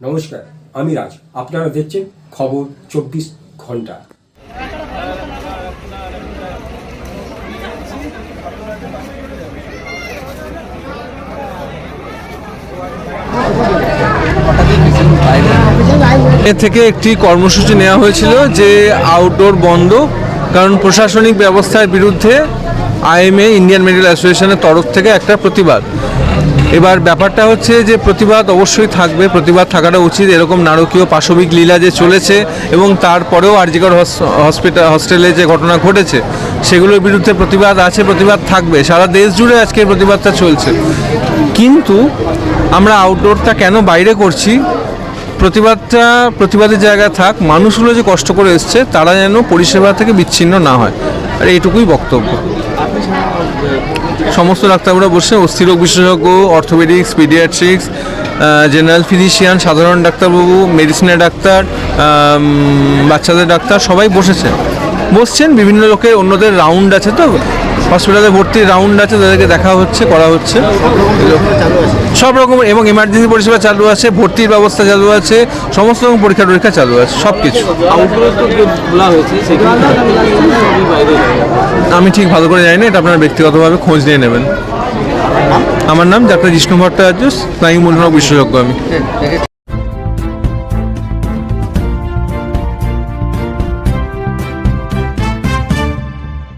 নমস্কার, আমি রাজ। আপনারা দেখছেন খবর চব্বিশ ঘণ্টা। এ থেকে একটি কর্মসূচি নেওয়া হয়েছিল যে আউটডোর বন্ধ। কারণ প্রশাসনিক ব্যবস্থার বিরুদ্ধে আইএমএ, ইন্ডিয়ান মেডিকেল অ্যাসোসিয়েশনের তরফ থেকে একটা প্রতিবাদ। এবার ব্যাপারটা হচ্ছে যে প্রতিবাদ অবশ্যই থাকবে, প্রতিবাদ থাকাটা উচিত। এরকম নারকীয় পাশবিক লীলা যে চলেছে এবং তারপরেও আরজিকর হসপিটাল হস্টেলে যে ঘটনা ঘটেছে, সেগুলোর বিরুদ্ধে প্রতিবাদ আছে, প্রতিবাদ থাকবে। সারা দেশ জুড়ে আজকে প্রতিবাদটা চলছে। কিন্তু আমরা আউটডোরটা কেন বাইরে করছি? প্রতিবাদটা প্রতিবাদের জায়গা থাক মানুষগুলো যে কষ্ট করে এসছে, তারা যেন পরিষেবা থেকে বিচ্ছিন্ন না হয়। আর এইটুকুই বক্তব্য। সমস্ত ডাক্তারবাবুরা বসে, অস্থিরোগ বিশেষজ্ঞ, অর্থোপেডিক্স, পিডিয়াট্রিক্স জেনারেল ফিজিশিয়ান, সাধারণ ডাক্তারবাবু, মেডিসিনের ডাক্তার বাচ্চাদের ডাক্তার, সবাই বসেছেন বসছেন, বিভিন্ন লোকের অন্যদের রাউন্ড আছে তো? হসপিটালে ভর্তির রাউন্ড আছে, তাদেরকে দেখা হচ্ছে, করা হচ্ছে। সব রকম, এবং এমার্জেন্সি পরিষেবা চালু আছে, ভর্তির ব্যবস্থা চালু আছে, সমস্ত রকম পরীক্ষা টরীক্ষা চালু আছে সব কিছু আমি ঠিক ভালো করে জানি না, এটা আপনারা ব্যক্তিগতভাবে খোঁজ নিয়ে নেবেন। আমার নাম ডাক্তার জিষ্ণু ভট্টাচার্য স্নায়ু মূলরোগ বিশেষজ্ঞ আমি।